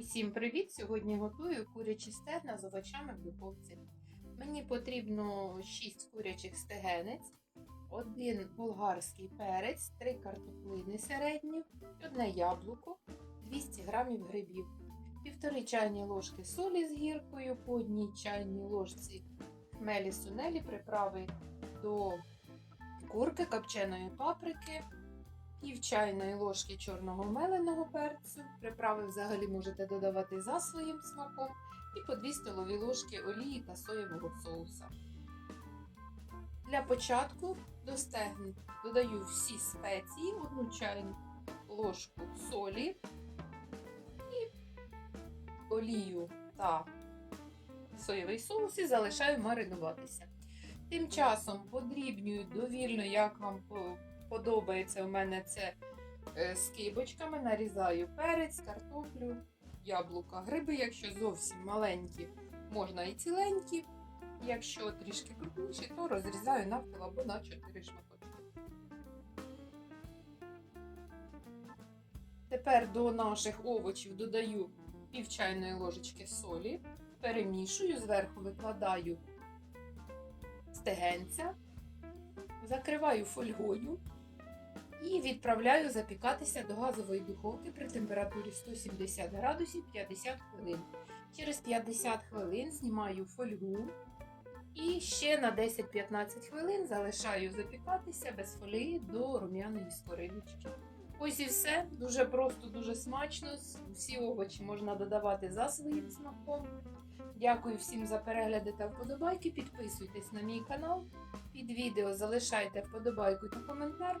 Усім привіт! Сьогодні готую курячі стегна з овочами в духовці. Мені потрібно 6 курячих стегенець, один болгарський перець, 3 картоплини середні, одне яблуко, 200 г грибів, півтори чайні ложки солі з гіркою, по одній чайній ложці хмелі сунелі, приправи до курки, копченої паприки, пів чайної ложки чорного меленого перцю. Приправи взагалі можете додавати за своїм смаком. І по 2 столові ложки олії та соєвого соуса. Для початку до стегн додаю всі спеції, одну чайну ложку солі і олію та соєвий соус і залишаю маринуватися. Тим часом подрібнюю довільно, як вам подобається у мене це е, з кибочками, нарізаю перець, картоплю, яблука, гриби, якщо зовсім маленькі, можна і ціленькі. Якщо трішки крупніші, то розрізаю навпіл або на 4 шматочки. Тепер до наших овочів додаю пів чайної ложечки солі, перемішую, зверху викладаю стегенця, закриваю фольгою і відправляю запікатися до газової духовки при температурі 170 градусів 50 хвилин. Через 50 хвилин знімаю фольгу і ще на 10-15 хвилин залишаю запікатися без фолії до рум'яної скориночки. Ось і все. Дуже просто, дуже смачно. Всі овочі можна додавати за своїм смаком. Дякую всім за перегляди та вподобайки. Підписуйтесь на мій канал. Під відео залишайте вподобайку та коментар,